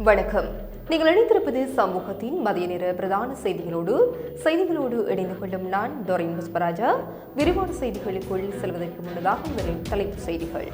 வணக்கம் நீங்கள் இணைந்திருப்பது சமூகத்தின் மதிய நேர பிரதான செய்திகளோடு செய்திகளோடு இணைந்து கொள்ளும் நான் டொரின் புஷ்பராஜா. விரிவான செய்திகளுக்குள் செல்வதற்கு முன்னதாக முதலில் செய்திகள்.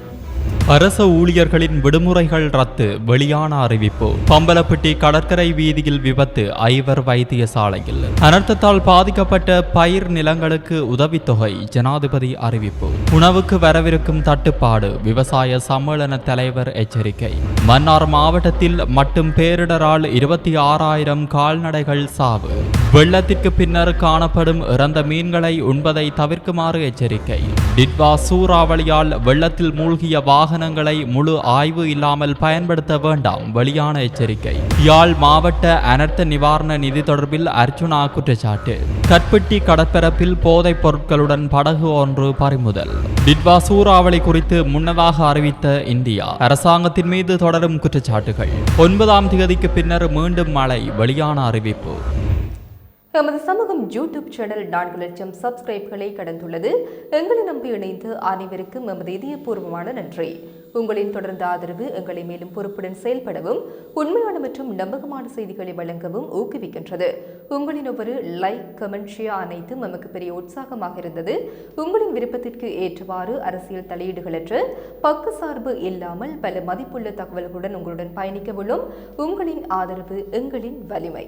அரச ஊழியர்களின் விடுமுறைகள் ரத்து வெளியான அறிவிப்பு. பம்பலப்பட்டி கடற்கரை வீதியில் விபத்து ஐவர் வைத்தியசாலையில். அனர்த்தத்தால் பாதிக்கப்பட்ட பயிர் நிலங்களுக்கு உதவித்தொகை ஜனாதிபதி அறிவிப்பு. உணவுக்கு வரவிருக்கும் தட்டுப்பாடு விவசாய சம்மேளன தலைவர் எச்சரிக்கை. மன்னார் மாவட்டத்தில் மட்டும் பேரிடரால் இருபத்தி ஆறாயிரம் கால்நடைகள் சாவு. வெள்ளத்திற்கு பின்னர் காணப்படும் இறந்த மீன்களை உண்பதை தவிர்க்குமாறு எச்சரிக்கை. டிட்வா சூறாவளியால் வெள்ளத்தில் மூழ்கிய வாகனங்களை முழு ஆய்வு இல்லாமல் பயன்படுத்த வேண்டாம் வெளியான எச்சரிக்கை. யாழ் மாவட்ட அனர்த்த நிவாரண நிதி தொடர்பில் அர்ஜுனா குற்றச்சாட்டு. கட்பெட்டி கடற்பரப்பில் போதைப் பொருட்களுடன் படகு ஒன்று பறிமுதல். டிட்வா சூறாவளி குறித்து முன்னதாக அறிவித்த இந்தியா அரசாங்கத்தின் மீது தொடரும் குற்றச்சாட்டுகள். ஒன்பதாம் தேதிக்கு பின்னர் மீண்டும் மழை வெளியான அறிவிப்பு. எமது சமூகம் யூடியூப் சேனல் நான்கு லட்சம் சப்ஸ்கிரைப்களை கடந்துள்ளது. எங்களை நம்பி இணைந்து அனைவருக்கும் எமது இதயபூர்வமான நன்றி. உங்களின் தொடர்ந்த ஆதரவு எங்களை மேலும் பொறுப்புடன் செயல்படவும் உண்மையான மற்றும் நம்பகமான செய்திகளை வழங்கவும் ஊக்குவிக்கின்றது. உங்களின் ஒவ்வொரு லைக் கமெண்ட் ஷேர் அனைத்தும் நமக்கு பெரிய உற்சாகமாக இருந்தது. உங்களின் விருப்பத்திற்கு ஏற்றவாறு அரசியல் தலையீடுகளற்ற பக்கசார்பு இல்லாமல் பல மதிப்புள்ள தகவல்களுடன் உங்களுடன் பயணிக்க உள்ளோம். உங்களின் ஆதரவு எங்களின் வலிமை.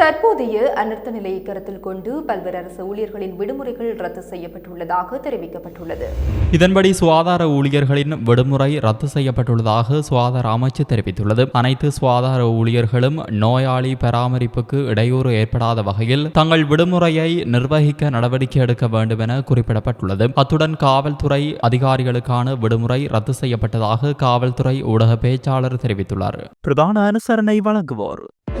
தற்போதைய அனர்த்த நிலையை கருத்தில் கொண்டு பல்வேறு அரசு ஊழியர்களின் விடுமுறைகள் ரத்து செய்யப்பட்டுள்ளதாக தெரிவிக்கப்பட்டுள்ளது. இதன்படி சுகாதார ஊழியர்களின் விடுமுறை ரத்து செய்யப்பட்டுள்ளதாக சுகாதார அமைச்சு தெரிவித்துள்ளது. அனைத்து சுகாதார ஊழியர்களும் நோயாளி பராமரிப்புக்கு இடையூறு ஏற்படாத வகையில் தங்கள் விடுமுறையை நிர்வகிக்க நடவடிக்கை எடுக்க வேண்டும் என குறிப்பிடப்பட்டுள்ளது. அத்துடன் காவல்துறை அதிகாரிகளுக்கான விடுமுறை ரத்து செய்யப்பட்டதாக காவல்துறை ஊடக பேச்சாளர் தெரிவித்துள்ளார். பிரதான அனுசரணை வழங்குவோர்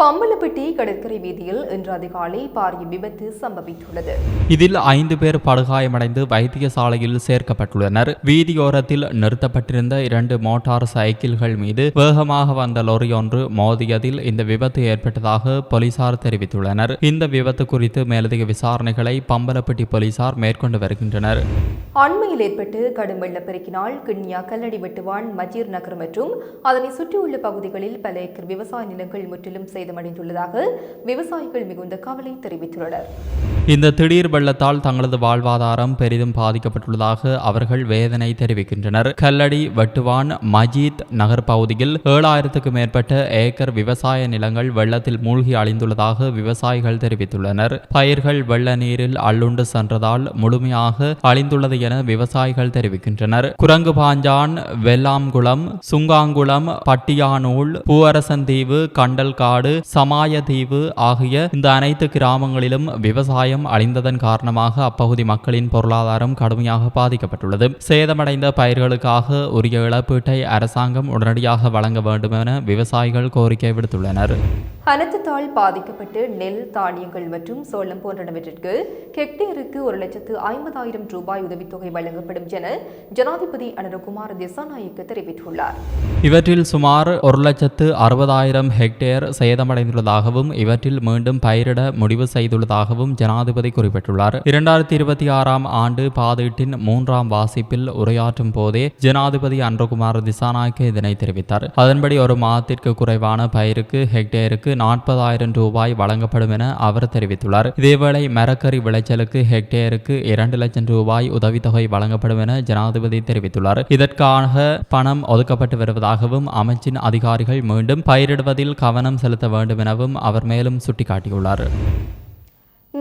பம்பலப்பட்டி கடற்கரை வீதியில் இன்று அதிகாலை பாரிய விபத்து சம்பவித்துள்ளது. இதில் ஐந்து பேர் படுகாயமடைந்து வைத்தியசாலையில் சேர்க்கப்பட்டுள்ளனர். வீதியோரத்தில் நிறுத்தப்பட்டிருந்த இரண்டு மோட்டார் சைக்கிள்கள் மீது வேகமாக வந்த லொரி ஒன்று மோதியதில் இந்த விபத்து ஏற்பட்டதாக போலீசார் தெரிவித்துள்ளனர். இந்த விபத்து குறித்து மேலதிக விசாரணைகளை பம்பலப்பட்டி போலீசார் மேற்கொண்டு வருகின்றனர். அண்மையில் ஏற்பட்டு கடும் வெள்ளப்பெருக்கினால் கிண்ணியா கல்லடி வெட்டுவான் மஜீர் நகர் மற்றும் அதனை சுற்றியுள்ள பகுதிகளில் பல ஏக்கர் விவசாய நிலங்கள் முற்றிலும் சேதமடைந்துள்ளதாக விவசாயிகள் மிகுந்த கவலை தெரிவித்துள்ளனர். இந்த திடீர் வெள்ளத்தால் தங்களது வாழ்வாதாரம் பெரிதும் பாதிக்கப்பட்டுள்ளதாக அவர்கள் வேதனை தெரிவிக்கின்றனர். கல்லடி வட்டுவான் மஜீத் நகர் பகுதியில் ஏழாயிரத்துக்கும் மேற்பட்ட ஏக்கர் விவசாய நிலங்கள் வெள்ளத்தில் மூழ்கி அழிந்துள்ளதாக விவசாயிகள் தெரிவித்துள்ளனர். பயிர்கள் வெள்ள நீரில் அள்ளுண்டு சென்றதால் முழுமையாக அழிந்துள்ளது என விவசாயிகள் தெரிவிக்கின்றனர். குரங்கு பாஞ்சான் வெள்ளாம்குளம் சுங்காங்குளம் பட்டியானூல் பூவரசந்தீவு கண்டல்காடு சமாயதீவு ஆகிய இந்த அனைத்து கிராமங்களிலும் விவசாயம் அழிந்ததன் காரணமாக அப்பகுதி மக்களின் பொருளாதாரம் கடுமையாக பாதிக்கப்பட்டுள்ளது. சேதமடைந்த பயிர்களுக்காக உரிய இழப்பீட்டை அரசாங்கம் உடனடியாக வழங்க வேண்டும் என விவசாயிகள் கோரிக்கை விடுத்துள்ளனர். அனர்த்தத்தால் பாதிக்கப்பட்டு நெல் தானியங்கள் மற்றும் சோளம் போன்றவற்றிற்கு ஹெக்டேருக்கு ஒரு லட்சத்து ஐம்பதாயிரம் ரூபாய் உதவித்தொகை வழங்கப்படும் என ஜனாதிபதி அனுரகுமார் திசாநாயக்க தெரிவித்துள்ளார். இவற்றில் சுமார் ஒரு லட்சத்து அறுபதாயிரம் ஹெக்டேர் சேதமடைந்துள்ளதாகவும் இவற்றில் மீண்டும் பயிரிட முடிவு செய்துள்ளதாகவும் ஜனாதிபதி குறிப்பிட்டுள்ளார். இரண்டாயிரத்தி இருபத்தி ஆறாம் ஆண்டு பாதீட்டின் மூன்றாம் வாசிப்பில் உரையாற்றும் போதே ஜனாதிபதி அன்றகுமார் திசாநாயக்க இதனை தெரிவித்தார். அதன்படி ஒரு மாதத்திற்கு குறைவான பயிருக்கு ஹெக்டேருக்கு நாற்பதாயிரம் ரூபாய் வழங்கப்படும் என அவர் தெரிவித்துள்ளார். இதேவேளை மரக்கறி விளைச்சலுக்கு ஹெக்டேருக்கு இரண்டு லட்சம் ரூபாய் உதவித்தொகை வழங்கப்படும் என ஜனாதிபதி தெரிவித்துள்ளார். இதற்காக பணம் ஒதுக்கப்பட்டு வருவதாகவும் அமைச்சின் அதிகாரிகள் மீண்டும் பயிரிடுவதில் கவனம் செலுத்த வேண்டும் எனவும் அவர் மேலும் சுட்டிக்காட்டியுள்ளார்.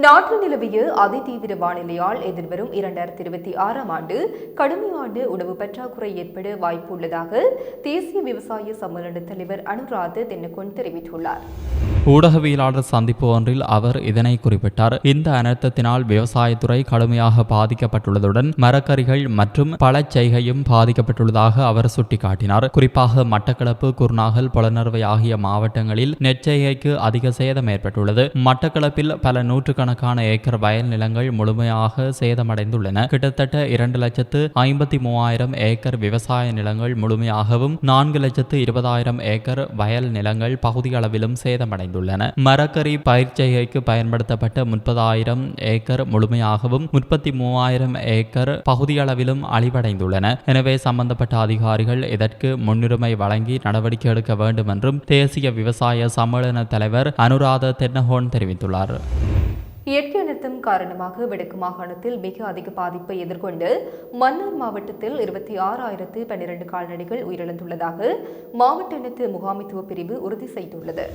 நாட்டில் நிலவிய அதிதீவிர வானிலையால் எதிர்வரும் இரண்டாயிரத்தி இருபத்தி ஆறாம் ஆண்டு கடுமையான உணவு பற்றாக்குறை ஏற்பட வாய்ப்பு உள்ளதாக தேசிய விவசாய சம்மேளன தலைவர் அனுராத தென்னகொன் தெரிவித்துள்ளார். ஊடகவியலாளர் சந்திப்பு ஒன்றில் அவர் இதனை குறிப்பிட்டார். இந்த அனர்த்தத்தினால் விவசாயத்துறை கடுமையாக பாதிக்கப்பட்டுள்ளதுடன் மரக்கறிகள் மற்றும் பழச்செய்கையும் பாதிக்கப்பட்டுள்ளதாக அவர் சுட்டிக்காட்டினார். குறிப்பாக மட்டக்களப்பு குருநாகல் புலனறுவை ஆகிய மாவட்டங்களில் நெற்செய்கைக்கு அதிக சேதம் ஏற்பட்டுள்ளது. மட்டக்களப்பில் பல நூற்றுக்கணக்கான ஏக்கர் வயல் நிலங்கள் முழுமையாக சேதமடைந்துள்ளன. கிட்டத்தட்ட இரண்டு லட்சத்து ஐம்பத்தி மூவாயிரம் ஏக்கர் விவசாய நிலங்கள் முழுமையாகவும் நான்கு லட்சத்து இருபதாயிரம் ஏக்கர் வயல் நிலங்கள் பகுதியளவிலும் சேதமடைந்துள்ளன. மரக்கறி பயிர்ச்செய்கைக்கு பயன்படுத்தப்பட்ட முப்பதாயிரம் ஏக்கர் முழுமையாகவும் முப்பத்தி மூவாயிரம் ஏக்கர் பகுதியளவிலும் அழிவடைந்துள்ளன. எனவே சம்பந்தப்பட்ட அதிகாரிகள் இதற்கு முன்னுரிமை வழங்கி நடவடிக்கை எடுக்க வேண்டும் என்றும் தேசிய விவசாய சம்மேளன தலைவர் அனுராத தென்னஹோன் தெரிவித்துள்ளார். இயற்கை அனர்த்தம் காரணமாக வடக்கு மாகாணத்தில் மிக அதிக பாதிப்பை எதிர்கொண்டு மன்னார் மாவட்டத்தில் இருபத்தி ஆறாயிரத்து பன்னிரண்டு கால்நடைகள் உயிரிழந்துள்ளதாக மாவட்ட இனத்து முகாமைத்துவ பிரிவு உறுதி செய்துள்ளது.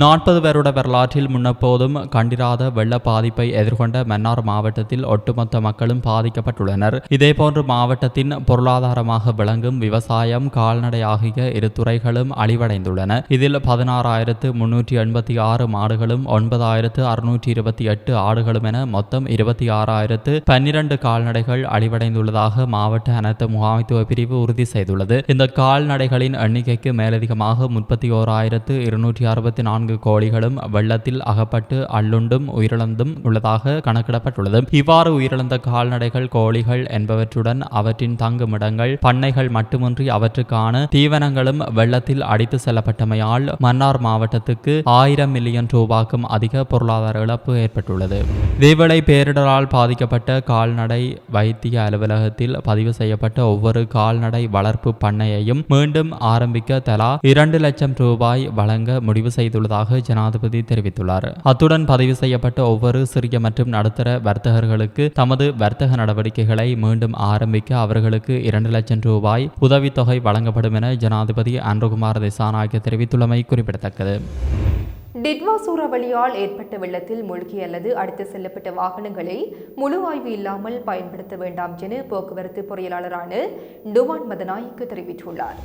நாற்பது பேரோட வரலாற்றில் முன்னப்போதும் கண்டிராத வெள்ள பாதிப்பை எதிர்கொண்ட மன்னார் மாவட்டத்தில் ஒட்டுமொத்த மக்களும் பாதிக்கப்பட்டுள்ளனர். இதேபோன்று மாவட்டத்தின் பொருளாதாரமாக விளங்கும் விவசாயம் கால்நடை ஆகிய இரு துறைகளும் அழிவடைந்துள்ளன. இதில் பதினாறாயிரத்து முன்னூற்றி எண்பத்தி ஆறு மாடுகளும் ஒன்பதாயிரத்து அறுநூற்றி இருபத்தி எட்டு ஆடுகளும் என மொத்தம் இருபத்தி ஆறாயிரத்து பன்னிரண்டு கால்நடைகள் அழிவடைந்துள்ளதாக மாவட்ட அனைத்து முகாமைத்துவ பிரிவு உறுதி செய்துள்ளது. இந்த கால்நடைகளின் எண்ணிக்கைக்கு மேலதிகமாக முப்பத்தி ஓராயிரத்து இருநூற்றி அறுபத்தி நான்கு கோழிகளும் வெள்ளத்தில் அகப்பட்டு அள்ளுண்டும் உயிரிழந்தும் உள்ளதாக கணக்கிடப்பட்டுள்ளது. இவ்வாறு உயிரிழந்த கால்நடைகள் கோழிகள் என்பவற்றுடன் அவற்றின் தங்குமிடங்கள் பண்ணைகள் மட்டுமின்றி அவற்றுக்கான தீவனங்களும் வெள்ளத்தில் அடித்து செல்லப்பட்டமையால் மன்னார் மாவட்டத்துக்கு ஆயிரம் மில்லியன் ரூபாய்க்கும் அதிக பொருளாதார இழப்பு செய்யப்பட்டுள்ளது. இதேவேளை பேரிடரால் பாதிக்கப்பட்ட கால்நடை வைத்திய அலுவலகத்தில் பதிவு செய்யப்பட்ட ஒவ்வொரு கால்நடை வளர்ப்பு பண்ணையையும் மீண்டும் ஆரம்பிக்க தலா இரண்டு லட்சம் ரூபாய் வழங்க முடிவு செய்துள்ளதாக ஜனாதிபதி தெரிவித்துள்ளார். அத்துடன் பதிவு செய்யப்பட்ட ஒவ்வொரு சிறிய மற்றும் நடுத்தர வர்த்தகர்களுக்கு தமது வர்த்தக நடவடிக்கைகளை மீண்டும் ஆரம்பிக்க அவர்களுக்கு இரண்டு லட்சம் ரூபாய் உதவித்தொகை வழங்கப்படும் என ஜனாதிபதி அன்ருகுமார் திசாநாயக்க தெரிவித்துள்ளமை குறிப்பிடத்தக்கது. டிட்வா சூறாவளியால் ஏற்பட்ட வெள்ளத்தில் மூழ்கி அல்லது அடித்து செல்லப்பட்ட வாகனங்களை முழு ஆய்வு இல்லாமல் பயன்படுத்த வேண்டாம் என போக்குவரத்து பொறியாளரான டுவான் மதநாயக்கு தெரிவித்துள்ளார்.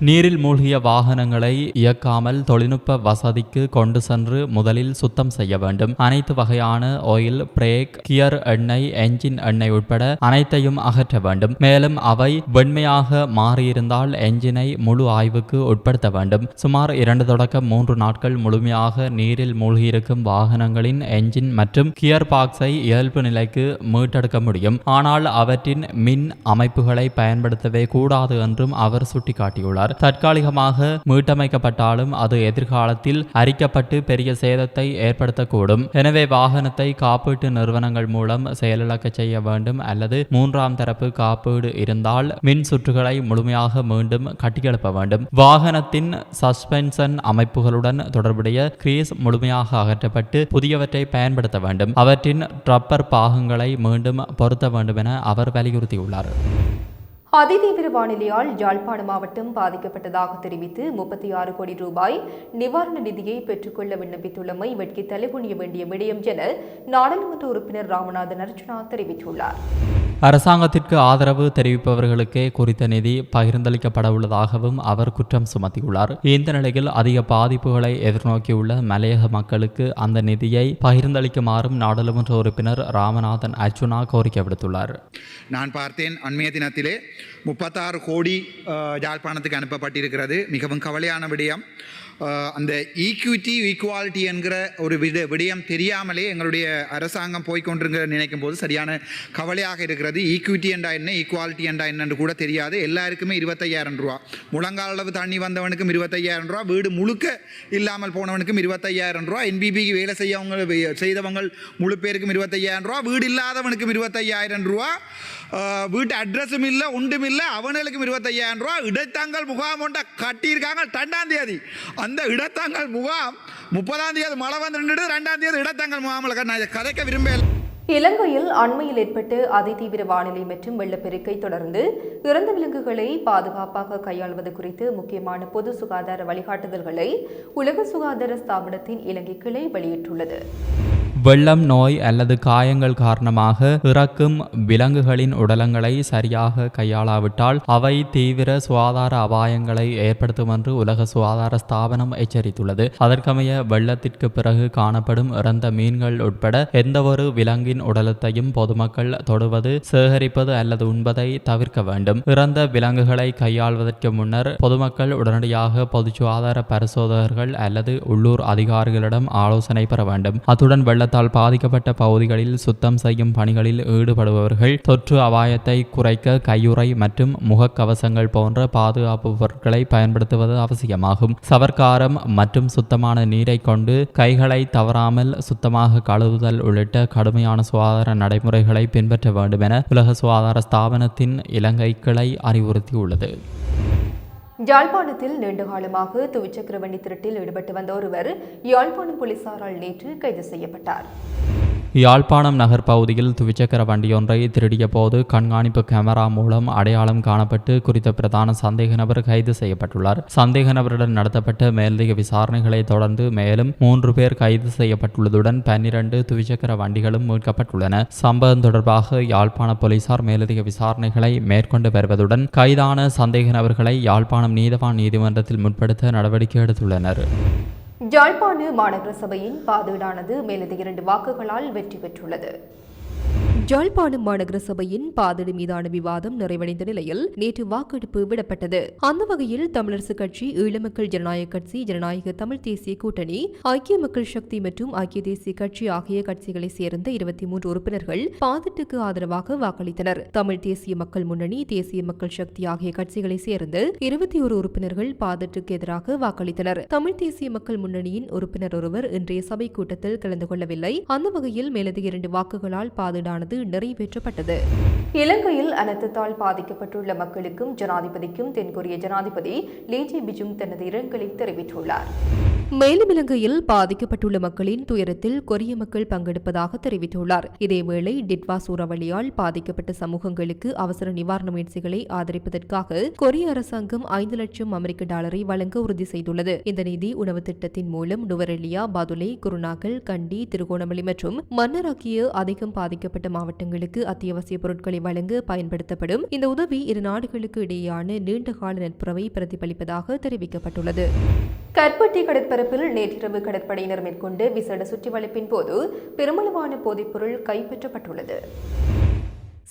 நீரில் மூழ்கிய வாகனங்களை இயக்காமல் தொழில்நுட்ப வசதிக்கு கொண்டு சென்று முதலில் சுத்தம் செய்ய வேண்டும். அனைத்து வகையான ஆயில் பிரேக் கியர் எண்ணெய் என்ஜின் எண்ணெய் உட்பட அனைத்தையும் அகற்ற வேண்டும். மேலும் அவை வெண்மையாக மாறியிருந்தால் என்ஜினை முழு ஆய்வுக்கு உட்படுத்த வேண்டும். சுமார் இரண்டு தொடக்கம் மூன்று நாட்கள் முழுமையாக நீரில் மூழ்கியிருக்கும் வாகனங்களின் என்ஜின் மற்றும் கியர் பாக்ஸை இயல்பு நிலைக்கு மீட்டெடுக்க முடியும். ஆனால் அவற்றின் மின் அமைப்புகளை பயன்படுத்தவே கூடாது என்றும் அவர் சுட்டிக்காட்டியுள்ளார். தற்காலிகமாக மீட்டமைக்கப்பட்டாலும் அது எதிர்காலத்தில் அரிக்கப்பட்டு பெரிய சேதத்தை ஏற்படுத்தக்கூடும். எனவே வாகனத்தை காப்பீட்டு நிறுவனங்கள் மூலம் செயலிழக்க செய்ய வேண்டும் அல்லது மூன்றாம் தரப்பு காப்பீடு இருந்தால் மின் சுற்றுகளை முழுமையாக மீண்டும் கட்டியெழுப்ப வேண்டும். வாகனத்தின் சஸ்பென்ஷன் அமைப்புகளுடன் தொடர்புடைய கிரீஸ் முழுமையாக அகற்றப்பட்டு புதியவற்றை பயன்படுத்த வேண்டும். அவற்றின் ரப்பர் பாகங்களை மீண்டும் பொருத்த வேண்டும் என அவர் வலியுறுத்தியுள்ளார். அதிதீவிர வானிலையால் யாழ்ப்பாண மாவட்டம் பாதிக்கப்பட்டதாக தெரிவித்து முப்பத்தி ஆறு கோடி ரூபாய் நிவாரண நிதியை பெற்றுக்கொள்ள விண்ணப்பித்துள்ளமை வெட்கி தலைகுனிய வேண்டிய விடயம் என நாடாளுமன்ற உறுப்பினர் ராமநாதன் அர்ச்சனா தெரிவித்துள்ளார். அரசாங்கத்திற்கு ஆதரவு தெரிவிப்பவர்களுக்கே குறித்த நிதி பகிர்ந்தளிக்கப்பட உள்ளதாகவும் அவர் குற்றம் சுமத்தியுள்ளார். இந்த நிலையில் அதிக பாதிப்புகளை எதிர்நோக்கியுள்ள மலையக மக்களுக்கு அந்த நிதியை பகிர்ந்தளிக்குமாறும் நாடாளுமன்ற உறுப்பினர் ராமநாதன் அர்ச்சுனா கோரிக்கை விடுத்துள்ளார். நான் பார்த்தேன் அண்மைய தினத்திலே முப்பத்தாறு கோடி அஹ், யாழ்ப்பாணத்துக்கு அனுப்பப்பட்டிருக்கிறது. மிகவும் கவலையான விடயம். அந்த ஈக்விட்டி ஈக்குவாலிட்டி என்கிற ஒரு விட விடயம் தெரியாமலே எங்களுடைய அரசாங்கம் போய்கொண்டிருக்கிற நினைக்கும் போது சரியான கவலையாக இருக்கிறது. ஈக்விட்டி என்றா என்ன? ஈக்குவாலிட்டி என்றா என்னன்னு கூட தெரியாது. எல்லாருக்குமே இருபத்தையாயிரம் ரூபா. முழங்கால் அளவு தண்ணி வந்தவனுக்கும் இருபத்தையாயிரம் ரூபா. வீடு முழுக்க இல்லாமல் போனவனுக்கும் இருபத்தையாயிரம் ரூபா. என்பிபிக்கு வேலை செய்யவங்க செய்தவங்க முழு பேருக்கும் இருபத்தையாயிரம் ரூபா. வீடு இல்லாதவனுக்கும் இருபத்தையாயிரம் ரூபா. வீட்டு அட்ரஸும் இல்லை ஒன்றும் இல்லை அவனுக்கும் இருபத்தையாயிரம் ரூபா. இடைத்தாங்கல் முகாம் ஒன்றை கட்டியிருக்காங்க. ரெண்டாம் தேதி. அந்த இடத்தங்கள் முகாம் முப்பதாம் தேதி மழை வந்து நின்றுட்டு ரெண்டாம் தேதி இடத்தங்கள் முகாமில் நான் கதைக்க விரும்பல. இலங்கையில் அண்மையில் ஏற்பட்ட அதிதீவிர வானிலை மற்றும் வெள்ளப்பெருக்கை தொடர்ந்து இறந்த விலங்குகளை பாதுகாப்பாக கையாள்வது குறித்து முக்கியமான பொது சுகாதார வழிகாட்டுதல்களை உலக சுகாதார ஸ்தாபனத்தின் இலங்கை கிளை வெளியிட்டுள்ளது. வெள்ளம் நோய் அல்லது காயங்கள் காரணமாக இறக்கும் விலங்குகளின் உடலங்களை சரியாக கையாளாவிட்டால் அவை தீவிர சுகாதார அபாயங்களை ஏற்படுத்தும் என்று உலக சுகாதார ஸ்தாபனம் எச்சரித்துள்ளது. அதற்கமைய வெள்ளத்திற்கு பிறகு காணப்படும் இறந்த மீன்கள் உட்பட எந்தவொரு விலங்கின் உடலத்தையும் பொதுமக்கள் தொடுவது சேகரிப்பது அல்லது உண்பதை தவிர்க்க வேண்டும். இறந்த விலங்குகளை கையாள்வதற்கு முன்னர் பொதுமக்கள் உடனடியாக பொது சுகாதார பரிசோதகர்கள் அல்லது உள்ளூர் அதிகாரிகளிடம் ஆலோசனை பெற வேண்டும். அத்துடன் வெள்ளத்தால் பாதிக்கப்பட்ட பகுதிகளில் சுத்தம் செய்யும் பணிகளில் ஈடுபடுபவர்கள் தொற்று அபாயத்தை குறைக்க கையுறை மற்றும் முகக்கவசங்கள் போன்ற பாதுகாப்பு பொருட்களை பயன்படுத்துவது அவசியமாகும். சவர்க்காரம் மற்றும் சுத்தமான நீரை கொண்டு கைகளை தவறாமல் சுத்தமாக கழுவுதல் உள்ளிட்ட கடுமையான சுகாதார நடைமுறைகளை பின்பற்ற வேண்டும் என உலக சுகாதார ஸ்தாபனத்தின் இலங்கை கிளை அறிவுறுத்தியுள்ளது. யாழ்ப்பாணத்தில் நீண்டகாலமாக துவிச்சக்கர வண்டி திருட்டில் ஈடுபட்டு வந்த ஒருவர் யாழ்ப்பாணம் போலீசாரால் நேற்று கைது செய்யப்பட்டார். யாழ்ப்பாணம் நகர் பகுதியில் துவிச்சக்கர வண்டியொன்றை திருடிய போது கண்காணிப்பு கேமரா மூலம் அடையாளம் காணப்பட்டு குறித்த பிரதான சந்தேக நபர் கைது செய்யப்பட்டுள்ளார். சந்தேக நபருடன் நடத்தப்பட்ட மேலதிக விசாரணைகளை தொடர்ந்து மேலும் மூன்று பேர் கைது செய்யப்பட்டுள்ளதுடன் பன்னிரண்டு துவிச்சக்கர வண்டிகளும் மீட்கப்பட்டுள்ளன. சம்பவம் தொடர்பாக யாழ்ப்பாண போலீசார் மேலதிக விசாரணைகளை மேற்கொண்டு வருவதுடன் கைதான சந்தேக நபர்களை யாழ்ப்பாணம் நீதவான் நீதிமன்றத்தில் முற்படுத்த நடவடிக்கை எடுத்துள்ளனர். யாழ்ப்பாண மாநகர சபையின் பாதீடானது மேலதிக இரண்டு வாக்குகளால் வெற்றி பெற்றுள்ளது. யாழ்ப்பாணம் மாநகர சபையின் பாதடி மீதான விவாதம் நிறைவடைந்த நிலையில் நேற்று வாக்கெடுப்பு விடப்பட்டது. அந்த வகையில் தமிழரசு கட்சி ஈழமக்கள் ஜனநாயக கட்சி ஜனநாயக தமிழ் தேசிய கூட்டணி ஐக்கிய மக்கள் சக்தி மற்றும் ஐக்கிய தேசிய கட்சி ஆகிய கட்சிகளை சேர்ந்த இருபத்தி மூன்று உறுப்பினர்கள் பாதட்டுக்கு ஆதரவாக வாக்களித்தனர். தமிழ் தேசிய மக்கள் முன்னணி தேசிய மக்கள் சக்தி ஆகிய கட்சிகளை சேர்ந்து இருபத்தி ஒரு உறுப்பினர்கள் பாதட்டுக்கு எதிராக வாக்களித்தனர். தமிழ் தேசிய மக்கள் முன்னணியின் உறுப்பினர் ஒருவர் இன்றைய சபை கூட்டத்தில் கலந்து கொள்ளவில்லை. அந்த வகையில் மேலதிக இரண்டு வாக்குகளால் பாதீடானது நிறைவேற்றப்பட்டது. இலங்கையில் அனர்த்தத்தால் பாதிக்கப்பட்டுள்ள மக்களுக்கும் ஜனாதிபதிக்கும் தென்கொரிய ஜனாதிபதி லீஜி பிஜும் தனது இரங்கலை தெரிவித்துள்ளார். மேலும் இலங்கையில் பாதிக்கப்பட்டுள்ள மக்களின் துயரத்தில் கொரிய மக்கள் பங்கெடுப்பதாக தெரிவித்துள்ளார். இதேவேளை டிட்வா சூறாவளியால் பாதிக்கப்பட்ட சமூகங்களுக்கு அவசர நிவாரண முயற்சிகளை ஆதரிப்பதற்காக கொரிய அரசாங்கம் ஐந்து லட்சம் அமெரிக்க டாலரை வழங்க உறுதி செய்துள்ளது. இந்த நிதி உணவு திட்டத்தின் மூலம் நுவரெலியா பதுலை குருநாகல் கண்டி திருகோணமலை மற்றும் மன்னர் ஆகிய அதிகம் பாதிக்கப்பட்ட மாவட்டங்களுக்கு அத்தியாவசிய பொருட்களை வழங்க பயன்படுத்தப்படும். இந்த உதவி இரு நாடுகளுக்கு இடையேயான நீண்டகால நட்புறவை பிரதிபலிப்பதாக தெரிவிக்கப்பட்டுள்ளது. கற்பட்டி கடற்பரப்பில் நேற்றிரவு கடற்படையினர் மேற்கொண்ட விசேட சுற்றிவளைப்பின் போது பெருமளவான போதைப்பொருள் கைப்பற்றப்பட்டுள்ளது.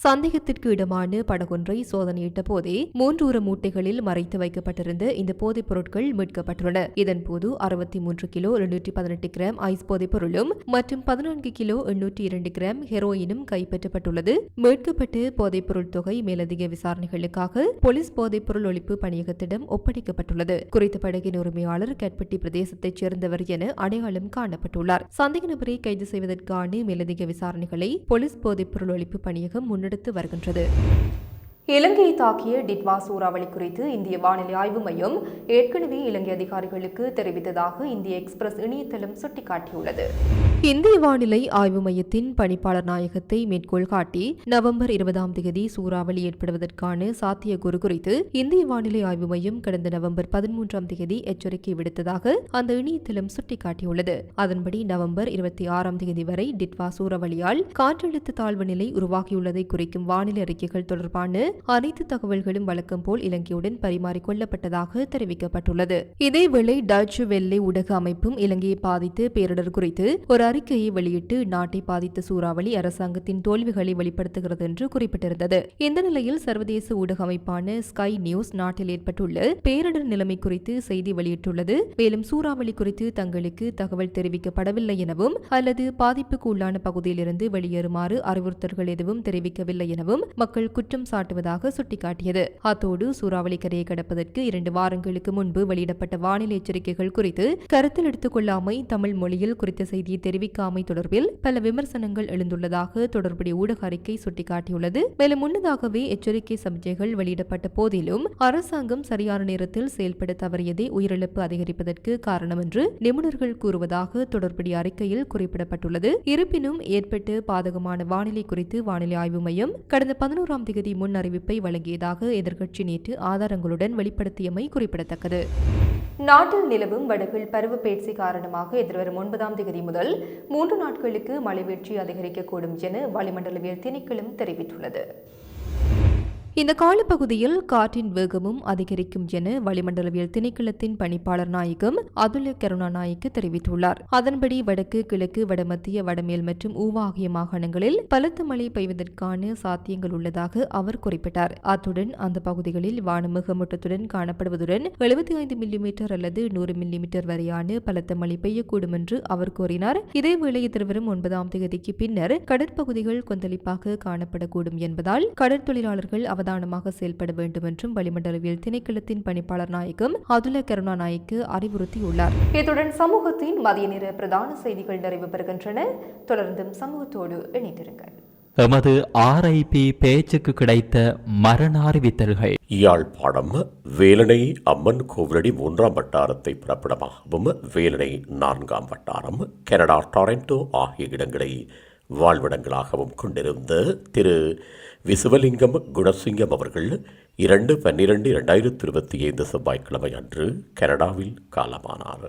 சந்தேகத்திற்கு இடமான படகொன்றை சோதனையிட்ட போதே மூன்று மூட்டைகளில் மறைத்து வைக்கப்பட்டிருந்த இந்த போதைப் பொருட்கள் மீட்கப்பட்டுள்ளன. இதன்போது அறுபத்தி மூன்று கிலோ எழுநூற்றி பதினெட்டு கிராம் ஐஸ் போதைப் பொருளும் மற்றும் பதினான்கு கிலோ எண்ணூற்றி இரண்டு கிராம் ஹெரோயினும் கைப்பற்றப்பட்டுள்ளது. மீட்கப்பட்டு போதைப் பொருள் தொகை மேலதிக விசாரணைகளுக்காக போலீஸ் போதைப் பொருள் ஒழிப்பு பணியகத்திடம் ஒப்படைக்கப்பட்டுள்ளது. குறித்த படகின் உரிமையாளர் கட்பட்டி பிரதேசத்தைச் சேர்ந்தவர் என அடையாளம் காணப்பட்டுள்ளார். சந்தேக நபரை கைது செய்வதற்கான மேலதிக விசாரணைகளை போலீஸ் போதைப் பொருள் ஒழிப்பு பணியகம் முன்னெடுத்து முன்னெடுத்து வருகின்றது. இலங்கையை தாக்கிய டிட்வா சூறாவளி குறித்து இந்திய வானிலை ஆய்வு மையம் ஏற்கனவே இலங்கை அதிகாரிகளுக்கு தெரிவித்ததாக இந்திய எக்ஸ்பிரஸ் இணையதளம் சுட்டிக்காட்டியுள்ளது. இந்திய வானிலை ஆய்வு மையத்தின் பணிப்பாளர் நாயகத்தை மேற்கோள் காட்டி நவம்பர் இருபதாம் தேதி சூறாவளி ஏற்படுவதற்கான சாத்தியக்கூறு குறித்து இந்திய வானிலை ஆய்வு மையம் கடந்த நவம்பர் பதிமூன்றாம் தேதி எச்சரிக்கை விடுத்ததாக அந்த இணையதளம் சுட்டிக்காட்டியுள்ளது. அதன்படி நவம்பர் இருபத்தி ஆறாம் தேதி வரை டிட்வா சூறாவளியால் காற்றழுத்த தாழ்வு நிலை உருவாகியுள்ளதை குறிக்கும் வானிலை அறிக்கைகள் தொடர்பான அனைத்து தகவல்களும் வழக்கம் போல் இலங்கையுடன் பரிமாறிக்கொள்ளப்பட்டதாக தெரிவிக்கப்பட்டுள்ளது. இதேவேளை டச்சு வெள்ளை ஊடக அமைப்பும் இலங்கையை பாதித்து பேரிடர் குறித்து ஒரு அறிக்கையை வெளியிட்டு நாட்டை பாதித்த சூறாவளி அரசாங்கத்தின் தோல்விகளை வெளிப்படுத்துகிறது என்று குறிப்பிட்டிருந்தது. இந்த நிலையில் சர்வதேச ஊடக அமைப்பான ஸ்கை நியூஸ் நாட்டில் ஏற்பட்டுள்ள பேரிடர் நிலைமை குறித்து செய்தி வெளியிட்டுள்ளது. மேலும் சூறாவளி குறித்து தங்களுக்கு தகவல் தெரிவிக்கப்படவில்லை எனவும் அல்லது பாதிப்புக்கு உள்ளான பகுதியிலிருந்து வெளியேறுமாறு அறிவுறுத்தல்கள் எதுவும் தெரிவிக்கவில்லை எனவும் மக்கள் குற்றம் சாட்டுவதாக சுட்டிக்காட்டியது. அத்தோடு சூறாவளி கரையை கடப்பதற்கு இரண்டு வாரங்களுக்கு முன்பு வெளியிடப்பட்ட வானிலை எச்சரிக்கைகள் குறித்து கருத்தில் எடுத்துக் கொள்ளாமை தமிழ் மொழியில் குறித்த செய்தியை தெரிவிக்காமை தொடர்பில் பல விமர்சனங்கள் எழுந்துள்ளதாக தொடர்புடைய ஊடக அறிக்கை சுட்டிக்காட்டியுள்ளது. மேலும் முன்னதாகவே எச்சரிக்கை சமிக்கைகள் வெளியிடப்பட்ட போதிலும் அரசாங்கம் சரியான நேரத்தில் செயல்பட தவறியதே உயிரிழப்பு அதிகரிப்பதற்கு காரணம் என்று நிபுணர்கள் கூறுவதாக தொடர்புடைய அறிக்கையில் குறிப்பிடப்பட்டுள்ளது. இருப்பினும் ஏற்பட்டு பாதகமான வானிலை குறித்து வானிலை ஆய்வு மையம் கடந்த பதினோராம் தேதி முன் அறிவிப்பை வழங்கியதாக எதிர்க்கட்சி நேற்று ஆதாரங்களுடன் வெளிப்படுத்தியமை குறிப்பிடத்தக்கது. நாட்டில் நிலவும் வடகில் பேச்சு காரணமாக எதிர்வரும் ஒன்பதாம் தேதி முதல் மூன்று நாட்களுக்கு மழை வீழ்ச்சி அதிகரிக்கக்கூடும் என வளிமண்டலவியல் திணைக்களம் தெரிவித்துள்ளது. இந்த காலப்பகுதியில் காற்றின் வேகமும் அதிகரிக்கும் என வளிமண்டலவியல் திணைக்களத்தின் பணிப்பாளர் நாயகம் அதுல கருணாநாயக்கு தெரிவித்துள்ளார். அதன்படி வடக்கு கிழக்கு வடமத்திய வடமேல் மற்றும் ஊவா ஆகிய மாகாணங்களில் பலத்த மழை பெய்வதற்கான சாத்தியங்கள் உள்ளதாக அவர் குறிப்பிட்டார். அத்துடன் அந்த பகுதிகளில் வானமுகமூட்டத்துடன் காணப்படுவதுடன் எழுபத்தி ஐந்து மில்லிமீட்டர் அல்லது நூறு மில்லிமீட்டர் வரையான பலத்த மழை பெய்யக்கூடும் என்று அவர் கூறினார். இதேவேளை எதிர்வரும் ஒன்பதாம் தேதிக்கு பின்னர் கடற்பகுதிகள் கொந்தளிப்பாக காணப்படக்கூடும் என்பதால் கடற்தொழிலாளர்கள் அவதானமாக செயல்பட வேண்டும் என்றும் வளிமண்டலவியல் திணைக்களத்தின் பணிப்பாளர் நாயகம் அதுல கருணாநாயக்கு அறிவுறுத்தியுள்ளார். இத்துடன் சமூகத்தின் மதிய நேர பிரதான செய்திகள் நிறைவு பெறுகின்றன. தொடர்ந்தும் சமூகத்தோடு இணைந்திருங்கள். எமது ஆர்ஐபி பேச்சுக்கு கிடைத்த மரண அறிவித்தல்கள். யாழ்ப்பாணம் வேலனை அம்மன் கோவிலடி மூன்றாம் வட்டாரத்தை பிறப்பிடமாகவும் வேலனை நான்காம் வட்டாரம் கனடா டொரண்டோ ஆகிய இடங்களை வாழ்விடங்களாகவும் கொண்டிருந்த திரு விசுவலிங்கம் குணசிங்கம் அவர்கள் இரண்டு பன்னிரண்டு இரண்டாயிரத்தி இருபத்தி ஐந்து செவ்வாய்க்கிழமை அன்று கனடாவில் காலமானார்.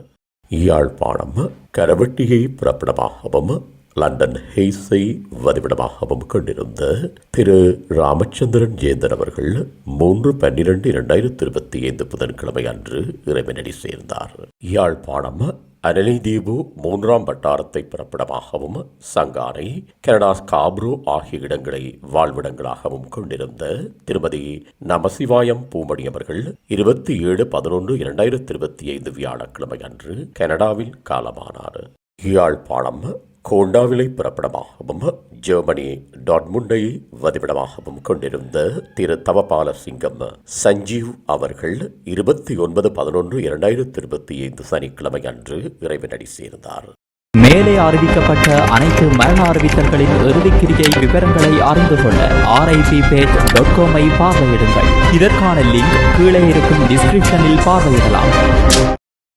யாழ்ப்பாணம் கரவட்டியை புறப்படமாகவும் லண்டன் ஹெய்ஸை வதிவிடமாகவும் கொண்டிருந்த திரு ராமச்சந்திரன் ஜேந்தர் அவர்கள் மூன்று பன்னிரண்டு இரண்டாயிரத்தி இருபத்தி ஐந்து புதன்கிழமை அன்று இறைவனடி சேர்ந்தார். யாழ்ப்பாணம் அனலிதீவு மூன்றாம் வட்டாரத்தை பிறப்பிடமாகவும் சங்கானை கனடா ஸ்காப்ரோ ஆகிய இடங்களை வாழ்விடங்களாகவும் கொண்டிருந்த திருமதி நமசிவாயம் பூமணி அவர்கள் இருபத்தி ஏழு பதினொன்று இரண்டாயிரத்தி இருபத்தி ஐந்து வியாழக்கிழமை அன்று கனடாவில் காலமானார். யாழ்ப்பாணம் கோண்டாவிலை புறப்படமாகவும் ஜெர்மனி டாட்முண்டை வதிவிடமாகவும் கொண்டிருந்த திரு தவபால சிங்கம் சஞ்சீவ் அவர்கள் இருபத்தி ஒன்பது பதினொன்று இரண்டாயிரத்தி இருபத்தி ஐந்து சனிக்கிழமை அன்று இறைவனடி சேர்ந்தார். மேலே அறிவிக்கப்பட்ட அனைத்து மரண அறிவித்தல்களின் இறுதிக்கிரியை விவரங்களை அறிந்து கொள்ள ஆர்ஐபி பேஜ் டாட் காமை பார்வையிடுங்கள். இதற்கான லிங்க் கீழே இருக்கும் டிஸ்கிரிப்ஷனில் பார்வையிடலாம்.